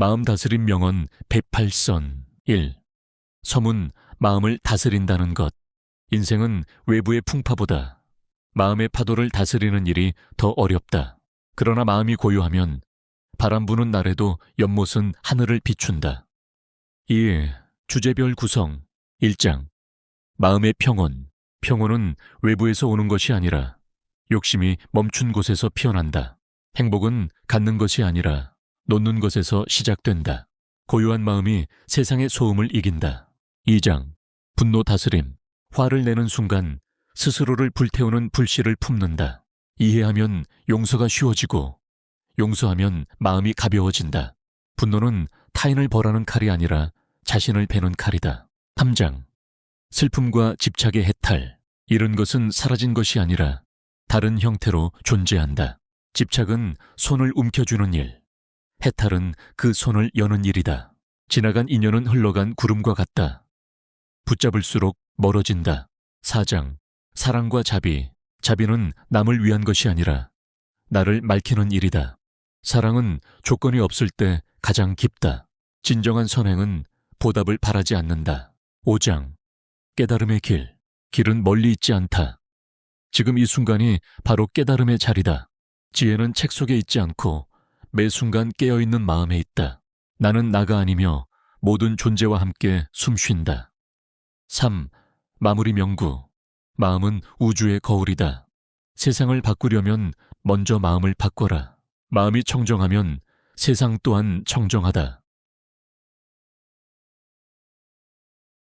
마음 다스림 명언 108선 1. 섬은 마음을 다스린다는 것. 인생은 외부의 풍파보다 마음의 파도를 다스리는 일이 더 어렵다. 그러나 마음이 고요하면 바람 부는 날에도 연못은 하늘을 비춘다. 2. 주제별 구성 1장 마음의 평온. 평온은 외부에서 오는 것이 아니라 욕심이 멈춘 곳에서 피어난다. 행복은 갖는 것이 아니라 놓는 것에서 시작된다. 고요한 마음이 세상의 소음을 이긴다. 2장 분노 다스림. 화를 내는 순간 스스로를 불태우는 불씨를 품는다. 이해하면 용서가 쉬워지고 용서하면 마음이 가벼워진다. 분노는 타인을 벌하는 칼이 아니라 자신을 베는 칼이다. 3장 슬픔과 집착의 해탈. 잃은 것은 사라진 것이 아니라 다른 형태로 존재한다. 집착은 손을 움켜주는 일. 해탈은 그 손을 여는 일이다. 지나간 인연은 흘러간 구름과 같다. 붙잡을수록 멀어진다. 사장 사랑과 자비. 자비는 남을 위한 것이 아니라 나를 밝히는 일이다. 사랑은 조건이 없을 때 가장 깊다. 진정한 선행은 보답을 바라지 않는다. 5장 깨달음의 길. 길은 멀리 있지 않다. 지금 이 순간이 바로 깨달음의 자리다. 지혜는 책 속에 있지 않고 매 순간 깨어있는 마음에 있다. 나는 나가 아니며 모든 존재와 함께 숨 쉰다. 3. 마무리 명구. 마음은 우주의 거울이다. 세상을 바꾸려면 먼저 마음을 바꿔라. 마음이 청정하면 세상 또한 청정하다.